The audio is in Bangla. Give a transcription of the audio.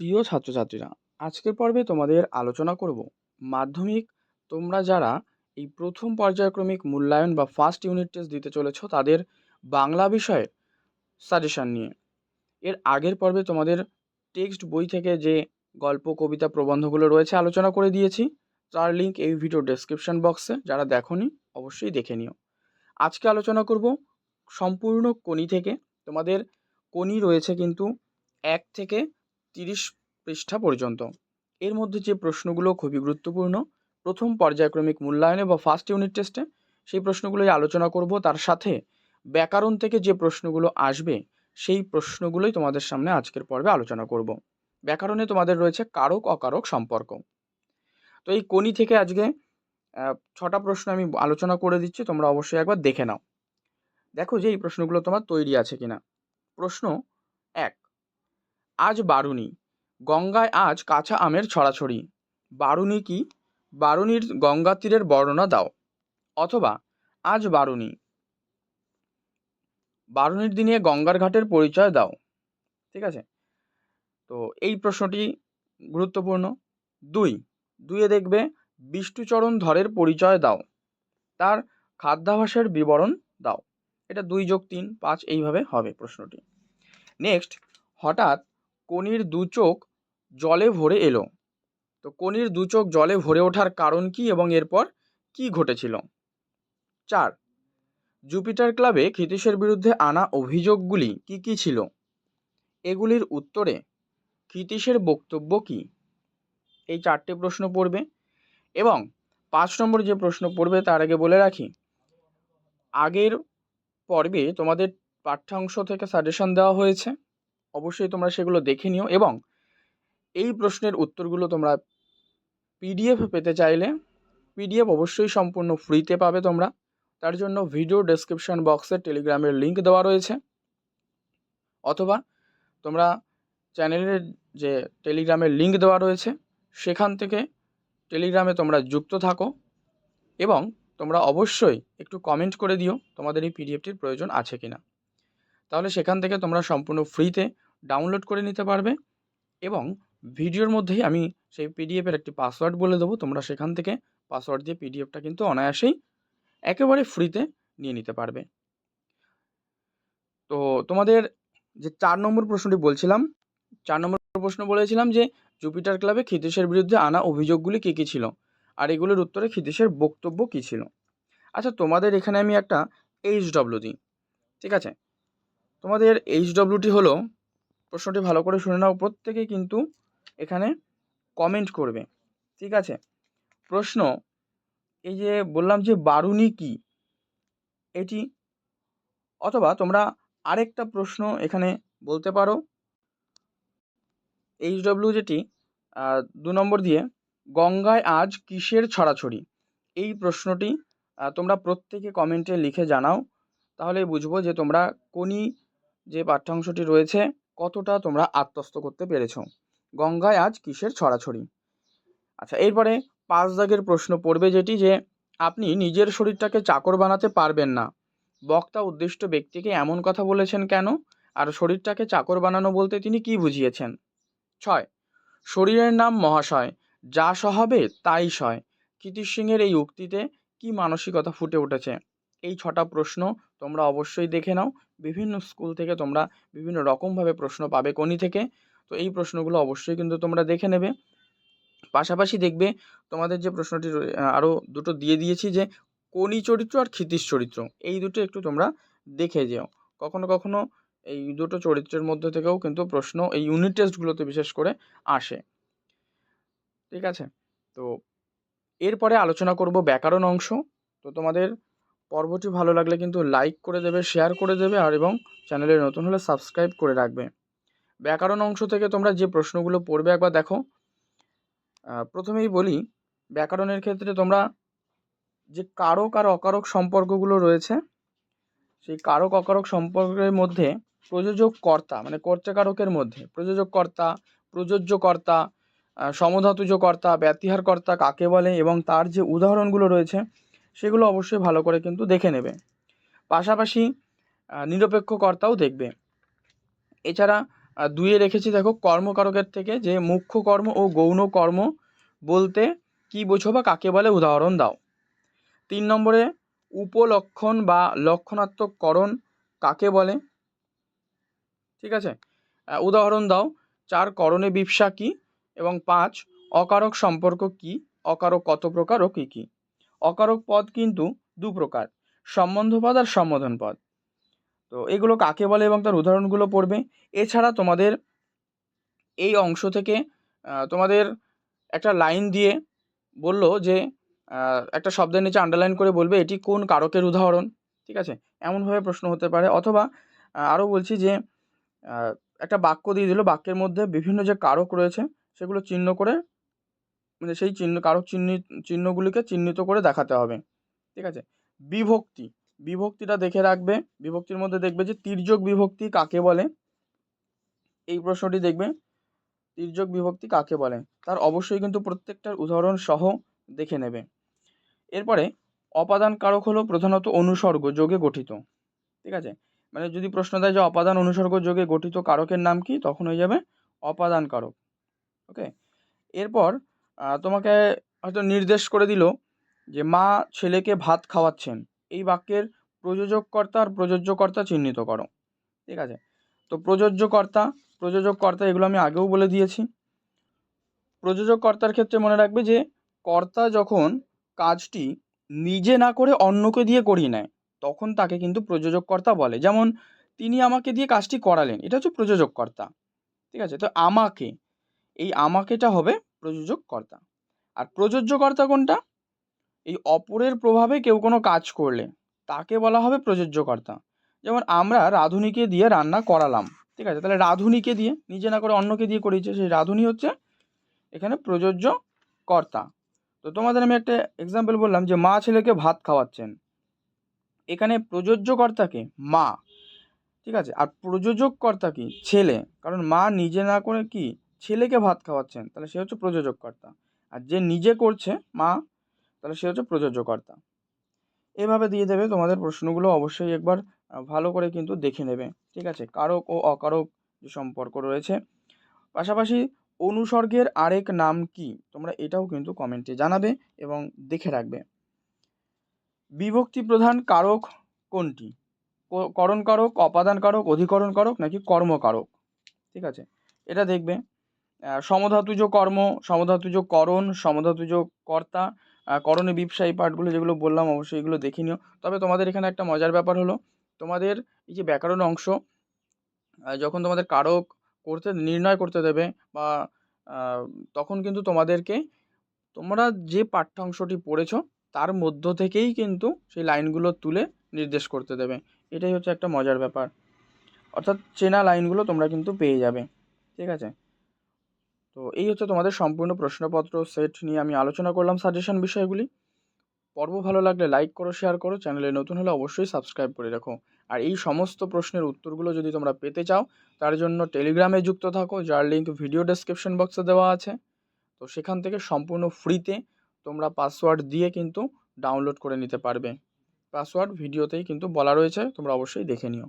প্রিয় ছাত্রছাত্রীরা, আজকের পর্বে তোমাদের আলোচনা করব মাধ্যমিক। তোমরা যারা এই প্রথম পর্যায়ক্রমিক মূল্যায়ন বা ফার্স্ট ইউনিট টেস্ট দিতে চলেছ, তাদের বাংলা বিষয়ের সাজেশান নিয়ে। এর আগের পর্বে তোমাদের টেক্সট বই থেকে যে গল্প, কবিতা, প্রবন্ধগুলো রয়েছে, আলোচনা করে দিয়েছি। তার লিঙ্ক এই ভিডিও ডেসক্রিপশন বক্সে যারা দেখোনি, অবশ্যই দেখে নিও। আজকে আলোচনা করব সম্পূর্ণ কোনি থেকে। তোমাদের কোনি রয়েছে কিন্তু এক থেকে তিরিশ পৃষ্ঠা পর্যন্ত। এর মধ্যে যে প্রশ্নগুলো খুবই গুরুত্বপূর্ণ, প্রথম পর্যায়ক্রমিক মূল্যায়নে বা ফার্স্ট ইউনিট টেস্টে সেই প্রশ্নগুলোই আলোচনা করব। তার সাথে ব্যাকরণ থেকে যে প্রশ্নগুলো আসবে, সেই প্রশ্নগুলোই তোমাদের সামনে আজকের পর্বে আলোচনা করব। ব্যাকরণে তোমাদের রয়েছে কারক, অকারক সম্পর্ক। তো এই কোনি থেকে আজকে ছটা প্রশ্ন আমি আলোচনা করে দিচ্ছি, তোমরা অবশ্যই একবার দেখে নাও। দেখো যে এই প্রশ্নগুলো তোমার তৈরি আছে কিনা। প্রশ্ন আজ বারুনি গঙ্গায় আজ কাঁচা আমের ছড়াছড়ি। বারুনি কি? বারুনির গঙ্গা তীরের বর্ণনা দাও। অথবা আজ বারুনি বারুনির দিনে গঙ্গার ঘাটের পরিচয় দাও। ঠিক আছে? তো এই প্রশ্নটি গুরুত্বপূর্ণ। দুই। দুইয়ে দেখবে বিষ্ণুচরণ ধরের পরিচয় দাও। তার খাদ্যাভাসের বিবরণ দাও। এটা দুই যোগ তিন, পাঁচ, এইভাবে হবে প্রশ্নটি। নেক্সট, হঠাৎ কনির দু চোখ জলে ভরে এলো। তো কনির দু চোখ জলে ভরে ওঠার কারণ কি এবং এরপর কি ঘটেছিল? চার, জুপিটার ক্লাবে ক্ষিতীশের বিরুদ্ধে আনা অভিযোগগুলি কি কি ছিল? এগুলির উত্তরে ক্ষিতীশের বক্তব্য কি? এই চারটে প্রশ্ন পড়বে এবং পাঁচ নম্বর যে প্রশ্ন পড়বে তার আগে বলে রাখি, আগের পর্বে তোমাদের পাঠ্যাংশ থেকে সাজেশন দেওয়া হয়েছে। অবশ্যই তোমরা সেগুলো দেখে নিও এবং এই প্রশ্নের উত্তরগুলো তোমরা পিডিএফ পেতে চাইলে পিডিএফ অবশ্যই সম্পূর্ণ ফ্রিতে পাবে তোমরা। তার জন্য ভিডিও ডেসক্রিপশন বক্সে টেলিগ্রামের লিঙ্ক দেওয়া রয়েছে। অথবা তোমরা চ্যানেলের যে টেলিগ্রামের লিঙ্ক দেওয়া রয়েছে, সেখান থেকে টেলিগ্রামে তোমরা যুক্ত থাকো এবং তোমরা অবশ্যই একটু কমেন্ট করে দিও তোমাদের এই পিডিএফটির প্রয়োজন আছে কি না তাহলে সেখান থেকে তোমরা সম্পূর্ণ ফ্রিতে ডাউনলোড করে নিতে পারবে এবং ভিডিওর মধ্যেই আমি সেই পিডিএফের একটি পাসওয়ার্ড বলে দেবো। তোমরা সেখান থেকে পাসওয়ার্ড দিয়ে পিডিএফটা কিন্তু অনায়াসেই একেবারে ফ্রিতে নিয়ে নিতে পারবে। তো তোমাদের যে চার নম্বর প্রশ্নটি বলছিলাম, চার নম্বর প্রশ্ন বলেছিলাম যে জুপিটার ক্লাবে ক্ষিতীশের বিরুদ্ধে আনা অভিযোগগুলি কী কী ছিল? আর এগুলোর উত্তরে ক্ষিতীশের বক্তব্য কী ছিল? আচ্ছা তোমাদের এখানে আমি একটা এইচ ডব্লিউ দিই, ঠিক আছে? তোমাদের এইচ ডব্লিউটি হলো প্রশ্নটি ভালো করে শুনে নাও। প্রত্যেকে কিন্তু এখানে কমেন্ট করবে। ঠিক আছে? প্রশ্ন, এই যে বললাম যে বারুনি কি? এটি, অথবা তোমরা আরেকটা প্রশ্ন এখানে বলতে পারো। এইচ ডব্লিউ যেটি দু নম্বর দিয়ে, গঙ্গায় আজ কিসের ছড়াছড়ি? এই প্রশ্নটি তোমরা প্রত্যেকে কমেন্টে লিখে জানাও। তাহলে বুঝব যে তোমরা কোনি যে পাঠ্যাংশটি রয়েছে কতটা তোমরা আত্মস্থ করতে পেরেছ? গঙ্গায় আজ কিসের ছড়াছড়ি? আচ্ছা এরপরে পাঁচ দাগের প্রশ্ন পড়বে যেটি যে, আপনি নিজের শরীরটাকে চাকর বানাতে পারবেন না। বক্তা উদ্দিষ্ট ব্যক্তিকে এমন কথা বলেছেন কেন? আর শরীরটাকে চাকর বানানো বলতে তিনি কি বুঝিয়েছেন? ছয়, শরীরের নাম মহাশয়। যা সহাবে তাই সয় কীর্তি সিংয়ের এই উক্তিতে কি মানসিকতা ফুটে উঠেছে? এই ছটা প্রশ্ন তোমরা অবশ্যই দেখে নাও। বিভিন্ন স্কুল থেকে তোমরা বিভিন্ন রকমভাবে প্রশ্ন পাবে কোনি থেকে। তো এই প্রশ্নগুলো অবশ্যই কিন্তু তোমরা দেখে নেবে। পাশাপাশি দেখবে তোমাদের যে প্রশ্নটি আরও দুটো দিয়ে দিয়েছি যে কোনি চরিত্র আর ক্ষিতীশ চরিত্র, এই দুটো একটু তোমরা দেখে যেও। কখনো কখনো এই দুটো চরিত্রের মধ্যে থেকেও কিন্তু প্রশ্ন এই ইউনিট টেস্টগুলোতে বিশেষ করে আসে। ঠিক আছে? তো এরপরে আলোচনা করব ব্যাকরণ অংশ। তো তোমাদের পর্বটি ভালো লাগলে কিন্তু লাইক করে দেবে শেয়ার করে দেবে আর এবং চ্যানেলে নতুন হলে সাবস্ক্রাইব করে রাখবে। ব্যাকরণ অংশ থেকে তোমরা যে প্রশ্নগুলো পড়বে একবার দেখো। প্রথমেই বলি, ব্যাকরণের ক্ষেত্রে তোমরা যে কারক আর অকারক সম্পর্কগুলো রয়েছে, সেই কারক অকারক সম্পর্কের মধ্যে প্রযোজক কর্তা মানে কর্তাকারকের মধ্যে প্রযোজক কর্তা, প্রযোজ্য কর্তা সমধাতুজ কর্তা, ব্যতিহার কর্তা কাকে বলে এবং তার যে উদাহরণগুলো রয়েছে সেগুলো অবশ্যই ভালো করে কিন্তু দেখে নেবে। পাশাপাশি নিরপেক্ষ কর্তাও দেখবে। এছাড়া দুয়ে রেখেছি দেখো, কর্মকারকের থেকে যে মুখ্য কর্ম ও গৌণ কর্ম বলতে কি বোঝো বা কাকে বলে উদাহরণ দাও। তিন নম্বরে, উপলক্ষণ বা লক্ষণাত্মককরণ কাকে বলে? ঠিক আছে? উদাহরণ দাও, চার করণে বিপসা কি? এবং পাঁচ, অকারক সম্পর্ক কি? অকারক কত প্রকার ও কী কী? অকারক পদ কিন্তু দু প্রকার সম্বন্ধ পদ আর সম্বোধন পদ তো এগুলো কাকে বলে এবং তার উদাহরণগুলো পড়বে। এছাড়া তোমাদের এই অংশ থেকে তোমাদের একটা লাইন দিয়ে বলল যে একটা শব্দের নিচে আন্ডারলাইন করে বলবে এটি কোন কারকের উদাহরণ, ঠিক আছে? এমনভাবে প্রশ্ন হতে পারে। অথবা আরও বলছি যে একটা বাক্য দিয়ে দিল, বাক্যের মধ্যে বিভিন্ন যে কারক রয়েছে, সেগুলো চিহ্ন করে মানে সেই চিহ্ন কারক চিহ্নিত চিহ্নগুলিকে চিহ্নিত করে দেখাতে হবে। ঠিক আছে? বিভক্তি। বিভক্তিটা দেখে রাখবে। বিভক্তির মধ্যে দেখবে যে তির্যক বিভক্তি কাকে বলে? এই প্রশ্নটি দেখবে। তির্যক বিভক্তি কাকে বলে? তার অবশ্যই কিন্তু প্রত্যেকটার উদাহরণ সহ দেখে নেবে। এরপরে অপাদান কারক হলো প্রধানত অনুসর্গ যোগে গঠিত। ঠিক আছে? মানে যদি প্রশ্ন দেয় যে অপাদান অনুসর্গ যোগে গঠিত কারকের নাম কি? তখন হয়ে যাবে অপাদান কারক ওকে? এরপর তোমাকে হয়তো নির্দেশ করে দিল যে মা ছেলেকে ভাত খাওয়াচ্ছেন। এই বাক্যের প্রযোজককর্তা আর প্রযোজ্যকর্তা চিহ্নিত করো। ঠিক আছে? তো প্রযোজ্যকর্তা, প্রযোজককর্তা এগুলো আমি আগেও বলে দিয়েছি। প্রযোজককর্তার ক্ষেত্রে মনে রাখবে যে কর্তা যখন কাজটি নিজে না করে অন্যকে দিয়ে করিয়ে নেয়, তখন তাকে কিন্তু প্রযোজককর্তা বলে। যেমন, তিনি আমাকে দিয়ে কাজটি করালেন। এটা হচ্ছে প্রযোজককর্তা। ঠিক আছে? তো আমাকে, এই আমাকেটা হবে প্রযোজককর্তা। আর প্রযোজ্যকর্তা কোনটা? এই অপরের প্রভাবে কেউ কোনো কাজ করলে তাকে বলা হবে প্রযোজ্যকর্তা। যেমন আমরা রাঁধুনিকে দিয়ে রান্না করালাম, ঠিক আছে? তাহলে রাঁধুনিকে দিয়ে, নিজে না করে অন্যকে দিয়ে করিয়েছে, সেই রাঁধুনি হচ্ছে এখানে প্রযোজ্য কর্তা তো তোমাদের আমি একটা এক্সাম্পল বললাম যে মা ছেলেকে ভাত খাওয়াচ্ছেন। এখানে প্রযোজ্য কর্তা কে? মা, ঠিক আছে? আর প্রযোজক কর্তা কি? ছেলে। কারণ মা নিজে না করে কি? ছেলেকে ভাত খাওয়াচ্ছেন, তাহলে সে হচ্ছে প্রযোজক কর্তা আর যে নিজে করছে, মা, তাহলে সে হচ্ছে প্রযোজ্যকর্তা এভাবে দিয়ে দেবে, তোমাদের প্রশ্নগুলো অবশ্যই একবার ভালো করে কিন্তু দেখে নেবে, ঠিক আছে? কারক ও অকারক যে সম্পর্ক রয়েছে। পাশাপাশি অনুসর্গের আরেক নাম কি? তোমরা এটাও কিন্তু কমেন্টে জানাবে এবং দেখে রাখবে। বিভক্তি প্রধান কারক কোনটি? করণ কারক, অপাদান কারক, অধিকরণ কারক নাকি কর্মকারক? ঠিক আছে? এটা দেখবে। সমধাতুজ কর্ম, সমধাতুজ করণ, সমধাতুজ কর্তা করণে এই পার্টগুলো যেগুলো বললাম অবশ্যই এগুলো দেখে নিও। তবে তোমাদের এখানে একটা মজার ব্যাপার হলো, তোমাদের এই যে ব্যাকরণ অংশ যখন তোমাদের কারক করতে, নির্ণয় করতে দেবে বা তখন কিন্তু তোমাদেরকে, তোমরা যে পাঠ্যাংশটি পড়েছো, তার মধ্য থেকেই কিন্তু সেই লাইনগুলো তুলে নির্দেশ করতে দেবে। এটাই হচ্ছে একটা মজার ব্যাপার। অর্থাৎ চেনা লাইনগুলো তোমরা কিন্তু পেয়ে যাবে। ঠিক আছে? তো এই হচ্ছে তোমাদের সম্পূর্ণ প্রশ্নপত্র সেট নিয়ে আমি আলোচনা করলাম সাজেশন বিষয়গুলি। পর্ব ভালো লাগলে লাইক করো শেয়ার করো চ্যানেলে নতুন হলে অবশ্যই সাবস্ক্রাইব করে রাখো। আর এই সমস্ত প্রশ্নের উত্তরগুলো যদি তোমরা পেতে চাও, তার জন্য টেলিগ্রামে যুক্ত থাকো, যার লিঙ্ক ভিডিও ডেসক্রিপশন বক্সে দেওয়া আছে। তো সেখান থেকে সম্পূর্ণ ফ্রিতে তোমরা পাসওয়ার্ড দিয়ে কিন্তু ডাউনলোড করে নিতে পারবে। পাসওয়ার্ড ভিডিওতেই কিন্তু বলা রয়েছে, তোমরা অবশ্যই দেখে নিও।